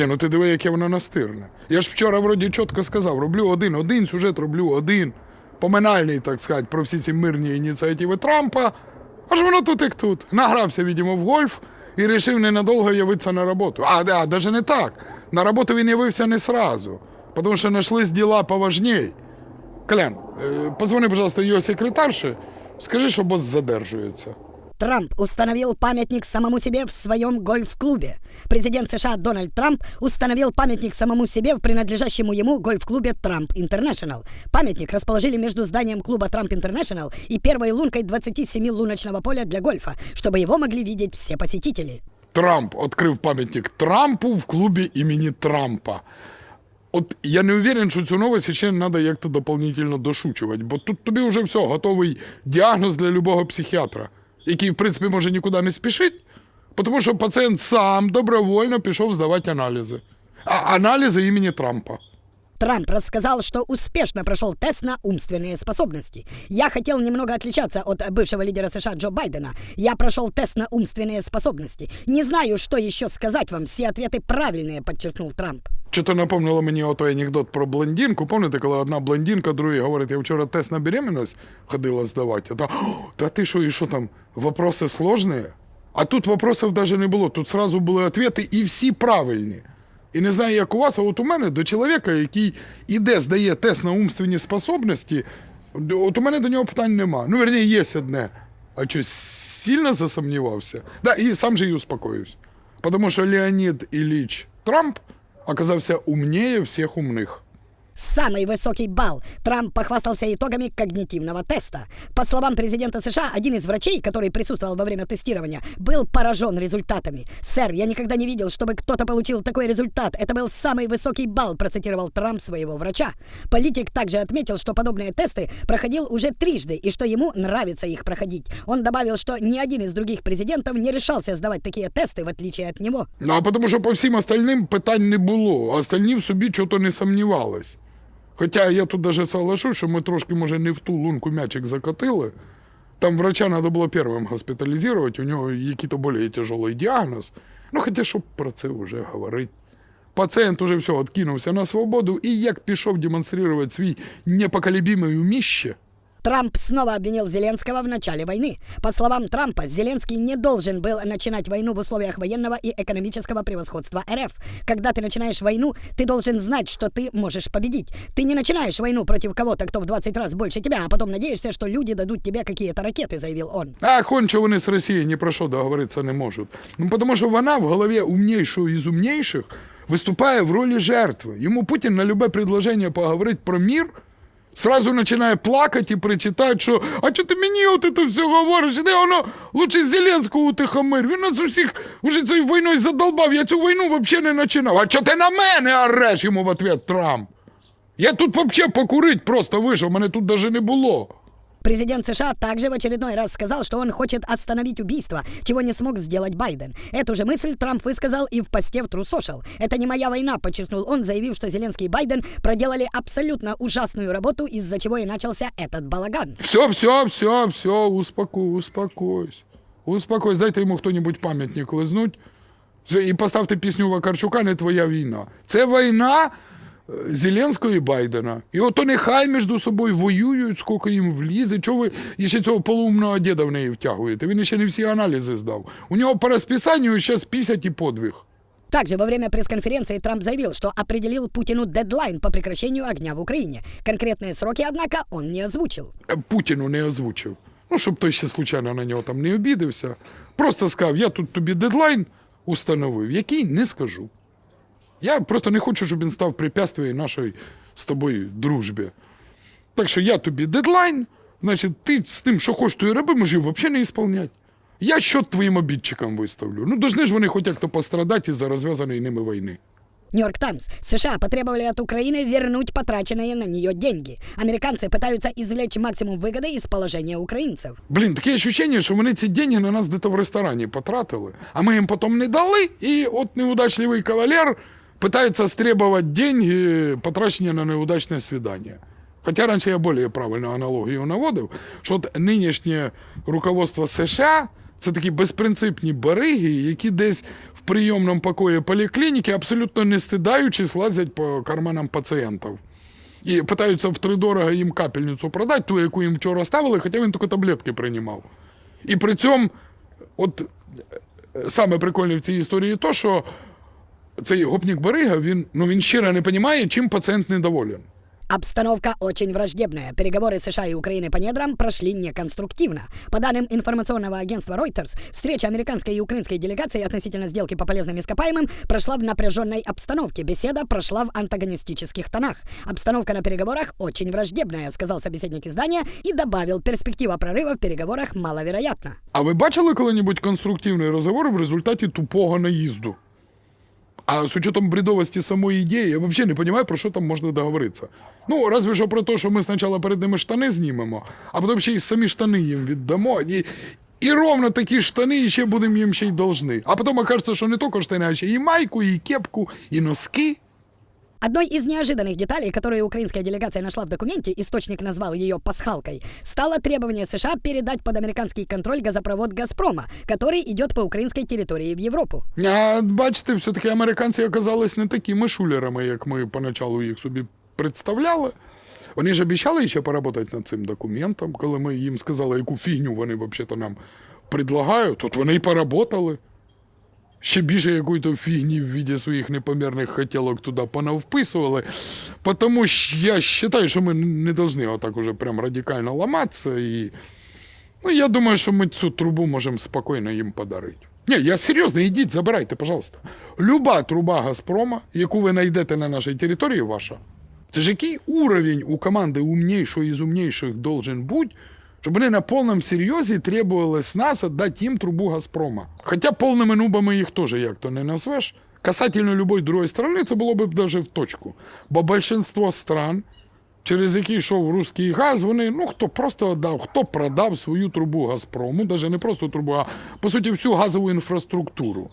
Ні, ну ти диви, яке воно настирне. Я ж вчора вроді чітко сказав, роблю один, один сюжет роблю один. Поминальний, так сказати, про всі ці мирні ініціативи Трампа. Аж воно тут як тут. Награвся, видимо, в гольф і вирішив ненадовго явитися на роботу. А, да, навіть не так. На роботу він явився не сразу, тому що знайшлись діла поважній. Колян, е, позвони, пожалуйста, його секретарше, скажи, що бос задержується. Трамп установил памятник самому себе в своем гольф-клубе. Президент США Дональд Трамп установил памятник самому себе в принадлежащему ему гольф-клубе Трамп Интернешнл. Памятник расположили между зданием клуба Трамп Интернешнл и первой лункой 27-луночного поля для гольфа, чтобы его могли видеть все посетители. Трамп відкрив пам'ятник Трампу в клубі імені Трампа. От я не уверен, що цю новость ще треба як-то дополнительно дошучувати, бо тут тобі вже все, готовий діагноз для любого психіатра, який, в принципі, може нікуди не спішить, тому що пацієнт сам добровольно пішов здавати аналізи. А аналізи імені Трампа. Трамп рассказал, что успешно прошел тест на умственные способности. Я хотел немного отличаться от бывшего лидера США Джо Байдена. Я прошел тест на умственные способности. Не знаю, что еще сказать вам. Все ответы правильные, подчеркнул Трамп. Чи то напомнило мені отой анекдот про блондинку. Пам'ятаєте, коли одна блондинка, другій говорить, я вчора тест на беременность ходила здавати. А та, «О, та ти що, і що там, Вопроси сложні? А тут вопросів навіть не було. Тут сразу були відповіді і всі правильні. І не знаю, як у вас, а от у мене до чоловіка, який іде, здає тест на умственні способності, от у мене до нього питань нема. Ну, верні, є одне. А що, сильно засумнівався? Да, і сам же і успокоюсь. Потому що Леонід Ілліч Трамп оказався умнее всех умных. Самый высокий балл. Трамп похвастался итогами когнитивного теста. По словам президента США, один из врачей, который присутствовал во время тестирования, был поражен результатами. «Сэр, я никогда не видел, чтобы кто-то получил такой результат. Это был самый высокий балл», процитировал Трамп своего врача. Политик также отметил, что подобные тесты проходил уже трижды и что ему нравится их проходить. Он добавил, что ни один из других президентов не решался сдавать такие тесты, в отличие от него. Ну, а тому що по всім остальним питань не було, а остальні в собі чого-то не сомнівались. Хоча я тут даже соглашусь, що ми трошки, може, не в ту лунку м'ячик закатили. Там врача треба було першим госпіталізувати, у нього який-то більш тяжелий діагноз. Ну, хоча щоб про це вже говорити. Пацієнт уже все, відкинувся на свободу і як пішов демонструвати свій непоколебимий уміще. Трамп снова обвинил Зеленского в начале войны. По словам Трампа, Зеленский не должен был начинать войну в условиях военного и экономического превосходства РФ. Когда ты начинаешь войну, ты должен знать, что ты можешь победить. Ты не начинаешь войну против кого-то, кто в 20 раз больше тебя, а потом надеешься, что люди дадут тебе какие-то ракеты, заявил он. А конче вони з Росією ні про що договоритися не можуть. Ну, тому що вона в голові умнішого із умніших виступає в ролі жертви. Йому Путін на любе предложення поговорити про мір сразу починає плакати і причитати, що а чого ти мені от це все говориш? Де воно лучше Зеленського утихомир. Він нас усіх уже цією війною задолбав. Я цю війну взагалі не починав. А чого ти на мене ореш йому в ответ Трамп? Я тут взагалі покурить просто вийшов, мене тут навіть не було. Президент США также в очередной раз сказал, что он хочет остановить убийство, чего не смог сделать Байден. Эту же мысль Трамп высказал и в посте в True Social. «Это не моя война», подчеркнул он, заявив, что Зеленский и Байден проделали абсолютно ужасную работу, из-за чего и начался этот балаган. Все, все, все, все, успокой, успокойся. Успокойся, дайте йому хто-небудь пам'ятник лизнуть. Все, І поставте пісню Вакарчука не твоя війна. Це війна е, Зеленського і Байдена. І ото нехай між собою воюють, скільки їм влізе. Чого ви ще цього полуумного діда в неї втягуєте? Він ще не всі аналізи здав. У нього по розписанню зараз 50 і подвиг. Также во время пресс-конференции Трамп заявил, что определил Путину дедлайн по прекращению огня в Украине. Конкретные сроки, однако, он не озвучил. Е, Путіну не озвучив. Ну, щоб той ще случайно на нього там не обідався. Просто сказав, я тут тобі дедлайн установив, який не скажу. Я просто не хочу, щоб він став препятствием нашої з тобою дружбі. Так що я тобі дедлайн, значить, ти з тим, що хочеш, то і роби, може його взагалі не ісполнять. Я счет твоїм обідчикам виставлю. Ну, должны ж вони хоч як-то пострадати із-за розв'язаної ними війни. Нью-Йорк Таймс. США потребовали от Украины вернуть потраченные на нее деньги. Американцы пытаются извлечь максимум выгоды из положения украинцев. Блін, таке ощущення, що вони ці деньги на нас десь в ресторані потратили, а ми їм потім не дали, і от неудачливий кавалер питається стребувати деньги, потрачені на неудачне свидання. Хоча раніше я більш правильну аналогію наводив, що от нинішнє руководство США Це такі безпринципні бариги, які десь в прийомному покої поліклініки, абсолютно не стидаючись, лазять по карманам пацієнтів. І питаються втридорога їм капельницю продати, ту, яку їм вчора ставили, хоча він тільки таблетки приймав. І при цьому, от е, саме прикольне в цій історії то, що цей гопник Барига, він, ну, він щиро не розуміє, чим пацієнт недоволен. Обстановка очень враждебная. Переговоры США и Украины по недрам прошли неконструктивно. По данным информационного агентства Reuters, встреча американской и украинской делегации относительно сделки по полезным ископаемым прошла в напряженной обстановке. Беседа прошла в антагонистических тонах. Обстановка на переговорах очень враждебная, сказал собеседник издания и добавил, перспектива прорыва в переговорах маловероятна. А ви бачили коли-небудь конструктивний розговор в результаті тупого наїзду? А з учетом бредовости самої ідеї, я взагалі не розумію, про що там можна договоритися. Ну, разве що про те, що ми спочатку перед ними штани знімемо, а потім ще й самі штани їм віддамо. І, і ровно такі штани ще будемо їм ще й должны. А потім окажеться, що не тільки штани, а ще і майку, і кепку, і носки. Одной из неожиданных деталей, которую украинская делегация нашла в документе, источник назвал ее «пасхалкой», стало требование США передать под американский контроль газопровод «Газпрома», который идет по украинской территории в Европу. А бачите, все-таки американці оказались не такими шулерами, як ми поначалу їх собі представляли. Вони ж обіцяли ще поработати над цим документом, коли ми їм сказали, яку фігню вони взагалі нам предлагають, тут вони і поработали. Ще більше якої-то фігні в віді своїх непомірних хотілок туди понавписували. Тому я вважаю, що ми не повинні отак уже прям радикально ламатися. І Ну, я думаю, що ми цю трубу можемо спокійно їм подарити. Ні, я серйозно, йдіть, забирайте, пожалуйста. Люба труба Газпрома, яку ви знайдете на нашій території, ваша. Це ж який уровень у команди умнейшого із умнейших должен бути, щоб вони на повному серйозі требували з нас віддати їм трубу Газпрома. Хоча повними нубами їх теж як-то не назвеш. Касательно любої другої сторони, це було б навіть в точку. Бо більшинство стран через який йшов руський газ, вони, ну хто просто дав, хто продав свою трубу Газпрому, навіть не просто трубу, а по суті всю газову інфраструктуру.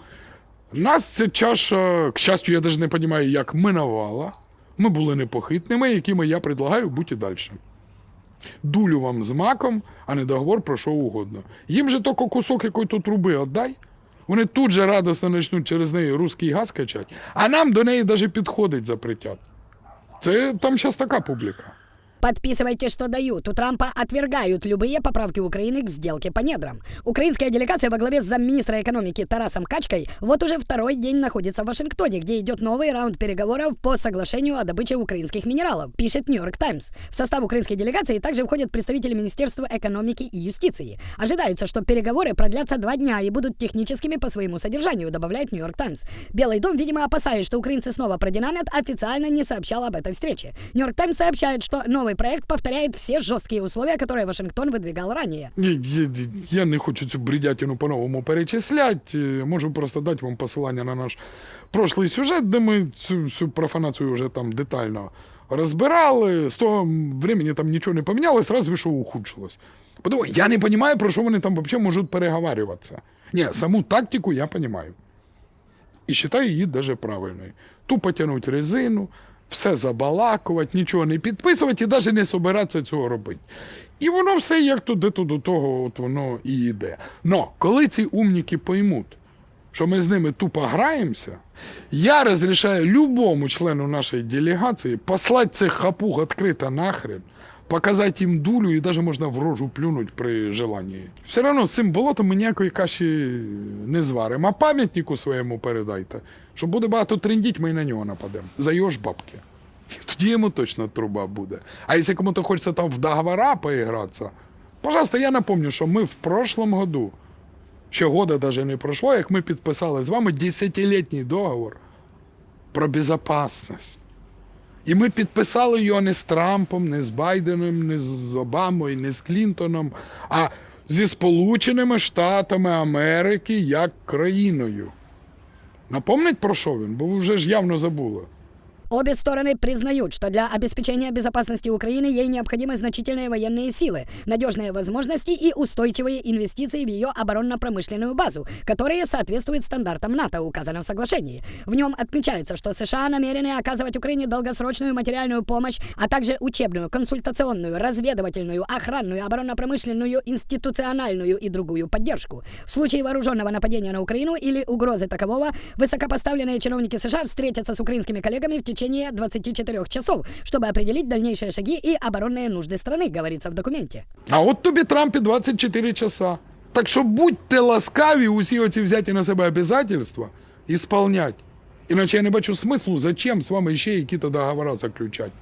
Нас ця чаша, к щастю, я навіть не розумію, як минувала. Ми були непохитними, якими я предлагаю бути далі. Дулю вам з маком, а не договор про що угодно. Їм же тільки кусок якої-то труби віддай. Вони тут же радісно почнуть через неї русський газ качати, а нам до неї навіть підходить запретять. Це там зараз така публіка. Подписывайте, что дают. У Трампа отвергают любые поправки Украины к сделке по недрам. Украинская делегация во главе с замминистра экономики Тарасом Качкой вот уже второй день находится в Вашингтоне, где идет новый раунд переговоров по соглашению о добыче украинских минералов, пишет Нью-Йорк Таймс. В состав украинской делегации также входят представители Министерства экономики и юстиции. Ожидается, что переговоры продлятся два дня и будут техническими по своему содержанию, добавляет Нью-Йорк Таймс. Белый дом, видимо, опасаясь, что украинцы снова продинамят, официально не сообщал об этой встрече. Нью-Йорк Таймс сообщает, что новый проект повторяет все жесткие условия, которые Вашингтон выдвигал ранее. Я, не хочу цю бредятину по-новому перечисляти. Е, Можу просто дати вам посилання на наш прошлий сюжет, де цю всю профанацію вже там детально розбирали. З того времени там нічого не помінялось, разве що ухудшилось. Тому я не розумію, про що вони там взагалі можуть переговарюватися. Ні, саму тактику я розумію. І вважаю її даже правильною. Тупо тянуть резину, все забалакувати, нічого не підписувати і навіть не собиратися цього робити. І воно все як туди то до того, от воно і йде. Но коли ці умніки поймуть, що ми з ними тупо граємося, я розрішаю любому члену нашої делегації послати цих хапуг відкрито нахрен, показати їм дулю і навіть можна в рожу плюнуть при желанні. Все одно з цим болотом ми ніякої каші не зваримо. А пам'ятнику своєму передайте, що буде багато трендіть, ми і на нього нападемо. За його ж бабки. Тоді йому точно труба буде. А якщо кому-то хочеться там в договора поігратися, пожалуйста, я напомню, що ми в прошлом году, ще года даже не пройшло, як ми підписали з вами десятилітній договор про безопасність. І ми підписали його не з Трампом, не з Байденом, не з Обамою, не з Клінтоном, а зі Сполученими Штатами Америки як країною. Напомнить про що він? Бо ви вже ж явно забули. Обе стороны признают, что для обеспечения безопасности Украины ей необходимы значительные военные силы, надежные возможности и устойчивые инвестиции в ее оборонно-промышленную базу, которые соответствуют стандартам НАТО, указанным в соглашении. В нем отмечается, что США намерены оказывать Украине долгосрочную материальную помощь, а также учебную, консультационную, разведывательную, охранную, оборонно-промышленную, институциональную и другую поддержку. В случае вооруженного нападения на Украину или угрозы такового, высокопоставленные чиновники США встретятся с украинскими коллегами в течение 24 часов, чтобы определить дальнейшие шаги и оборонные нужды страны, говорится в документе. А от тобі Трамп і 24 часа. Так що будьте ласкаві усі оці взяті на себе обязательства ісполнять. Іначе я не бачу смислу, зачем з вами ще якісь договори заключати.